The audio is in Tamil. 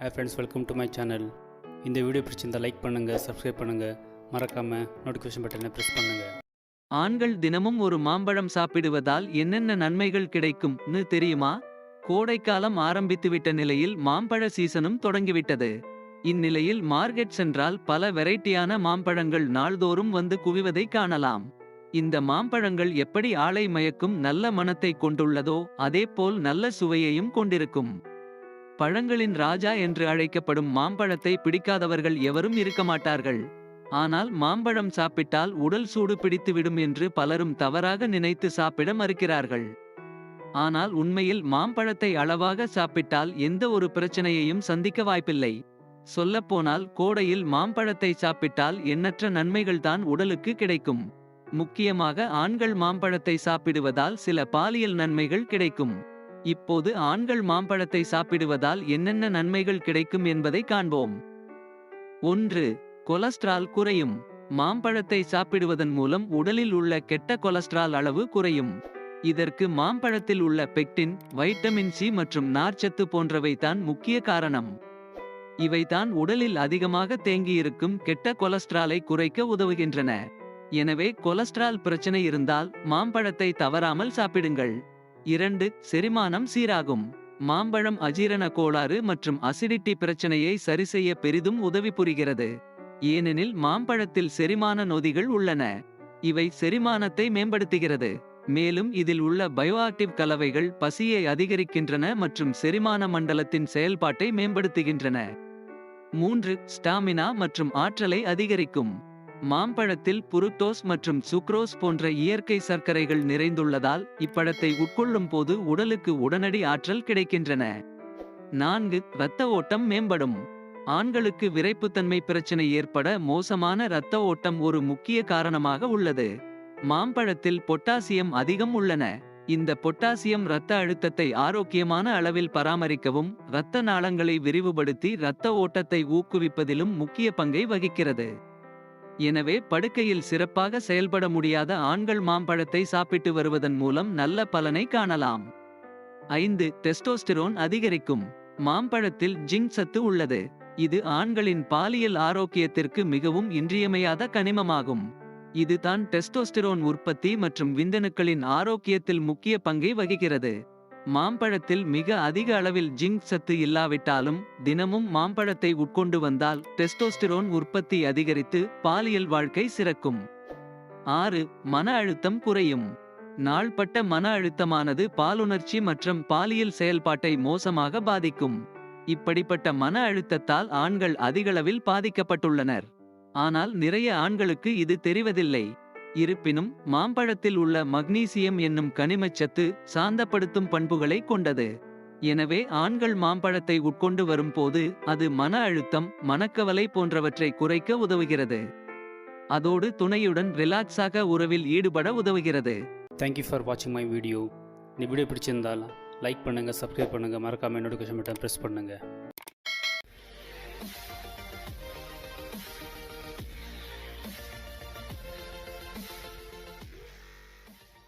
Hey friends welcome to my channel இந்த வீடியோ பிடிச்சிருந்தால் லைக் பண்ணுங்கள் சப்ஸ்கிரைப் பண்ணுங்கள் மறக்காமல் நோட்டிஃபிகேஷன் பட்டனை ப்ரெஸ் பண்ணுங்கள் ஆண்கள் தினமும் ஒரு மாம்பழம் சாப்பிடுவதால் என்னென்ன நன்மைகள் கிடைக்கும்னு தெரியுமா? கோடைக்காலம் ஆரம்பித்துவிட்ட நிலையில் மாம்பழ சீசனும் தொடங்கிவிட்டது. இந்நிலையில் மார்க்கெட் சென்றால் பல வெரைட்டியான மாம்பழங்கள் நாள்தோறும் வந்து குவிவதை காணலாம். இந்த மாம்பழங்கள் எப்படி ஆளை மயக்கும் நல்ல மனத்தை கொண்டுள்ளதோ அதேபோல் நல்ல சுவையையும் கொண்டிருக்கும். பழங்களின் ராஜா என்று அழைக்கப்படும் மாம்பழத்தை பிடிக்காதவர்கள் எவரும் இருக்க மாட்டார்கள். ஆனால் மாம்பழம் சாப்பிட்டால் உடல் சூடு பிடித்துவிடும் என்று பலரும் தவறாக நினைத்து சாப்பிட மறுக்கிறார்கள். ஆனால் உண்மையில் மாம்பழத்தை அளவாக சாப்பிட்டால் எந்த ஒரு பிரச்சனையையும் சந்திக்க வாய்ப்பில்லை. சொல்லப்போனால் கோடையில் மாம்பழத்தை சாப்பிட்டால் எண்ணற்ற நன்மைகள்தான் உடலுக்கு கிடைக்கும். முக்கியமாக ஆண்கள் மாம்பழத்தை சாப்பிடுவதால் சில பாலியல் நன்மைகள் கிடைக்கும். இப்போது ஆண்கள் மாம்பழத்தை சாப்பிடுவதால் என்னென்ன நன்மைகள் கிடைக்கும் என்பதை காண்போம். ஒன்று கொலஸ்ட்ரால் குறையும். மாம்பழத்தை சாப்பிடுவதன் மூலம் உடலில் உள்ள கெட்ட கொலஸ்ட்ரால் அளவு குறையும். இதற்கு மாம்பழத்தில் உள்ள பெக்டின் வைட்டமின் சி மற்றும் நார்ச்சத்து போன்றவை தான் முக்கிய காரணம். இவைதான் உடலில் அதிகமாக தேங்கியிருக்கும் கெட்ட கொலஸ்ட்ராலை குறைக்க உதவுகின்றன. எனவே கொலஸ்ட்ரால் பிரச்சனை இருந்தால் மாம்பழத்தை தவறாமல் சாப்பிடுங்கள். இரண்டு செரிமானம் சீராகும். மாம்பழம் அஜீரண கோளாறு மற்றும் அசிடிட்டி பிரச்சனையை சரிசெய்ய பெரிதும் உதவி புரிகிறது. ஏனெனில் மாம்பழத்தில் செரிமான நொதிகள் உள்ளன. இவை செரிமானத்தை மேம்படுத்துகிறது. மேலும் இதில் உள்ள பயோஆக்டிவ் கலவைகள் பசியை அதிகரிக்கின்றன மற்றும் செரிமான மண்டலத்தின் செயல்பாட்டை மேம்படுத்துகின்றன. மூன்று ஸ்டாமினா மற்றும் ஆற்றலை அதிகரிக்கும். மாம்பழத்தில் புருக்டோஸ் மற்றும் சுக்ரோஸ் போன்ற இயற்கை சர்க்கரைகள் நிறைந்துள்ளதால் இப்பழத்தை உட்கொள்ளும் போது உடலுக்கு உடனடி ஆற்றல் கிடைக்கின்றன. நான்கு இரத்த ஓட்டம் மேம்படும். ஆண்களுக்கு விரைப்புத்தன்மை பிரச்சனை ஏற்பட மோசமான இரத்த ஓட்டம் ஒரு முக்கிய காரணமாக உள்ளது. மாம்பழத்தில் பொட்டாசியம் அதிகம் உள்ளன. இந்த பொட்டாசியம் இரத்த அழுத்தத்தை ஆரோக்கியமான அளவில் பராமரிக்கவும் இரத்த நாளங்களை விரிவுபடுத்தி இரத்த ஓட்டத்தை ஊக்குவிப்பதிலும் முக்கிய பங்கை வகிக்கிறது. எனவே படுக்கையில் சிறப்பாக செயல்பட முடியாத ஆண்கள் மாம்பழத்தை சாப்பிட்டு வருவதன் மூலம் நல்ல பலனை காணலாம். ஐந்து டெஸ்டோஸ்டிரோன் அதிகரிக்கும். மாம்பழத்தில் ஜிங்க் சத்து உள்ளது. இது ஆண்களின் பாலியல் ஆரோக்கியத்திற்கு மிகவும் இன்றியமையாத கனிமமாகும். இது தான் டெஸ்டோஸ்டிரோன் உற்பத்தி மற்றும் விந்தணுக்களின் ஆரோக்கியத்தில் முக்கிய பங்கை வகிக்கிறது. மாம்பழத்தில் மிக அதிக அளவில் ஜிங்க் சத்து இல்லாவிட்டாலும் தினமும் மாம்பழத்தை உட்கொண்டு வந்தால் டெஸ்டோஸ்டிரோன் உற்பத்தி அதிகரித்து பாலியல் வாழ்க்கை சிறக்கும். ஆறு மன அழுத்தம் குறையும். நாள்பட்ட மன அழுத்தமானது பாலுணர்ச்சி மற்றும் பாலியல் செயல்பாட்டை மோசமாக பாதிக்கும். இப்படிப்பட்ட மன அழுத்தத்தால் ஆண்கள் அதிகளவில் பாதிக்கப்பட்டுள்ளனர். ஆனால் நிறைய ஆண்களுக்கு இது தெரிவதில்லை. இருப்பினும் மாம்பழத்தில் உள்ள மக்னீசியம் என்னும் கனிமச்சத்து சாந்தப்படுத்தும் பண்புகளை கொண்டது. எனவே ஆண்கள் மாம்பழத்தை உட்கொண்டு வரும்போது அது மன அழுத்தம் மனக்கவலை போன்றவற்றை குறைக்க உதவுகிறது. அதோடு துணையுடன் ரிலாக்ஸாக உறவில் ஈடுபட உதவுகிறது. தேங்க்யூ ஃபார் வாட்சிங் மை வீடியோ இந்த வீடியோ பிடிச்சிருந்தால் லைக் பண்ணுங்கள் சப்ஸ்கிரைப் பண்ணுங்கள் மறக்காமல் நோட்டிஃபிகேஷன் பட்டன் ப்ரெஸ் பண்ணுங்கள்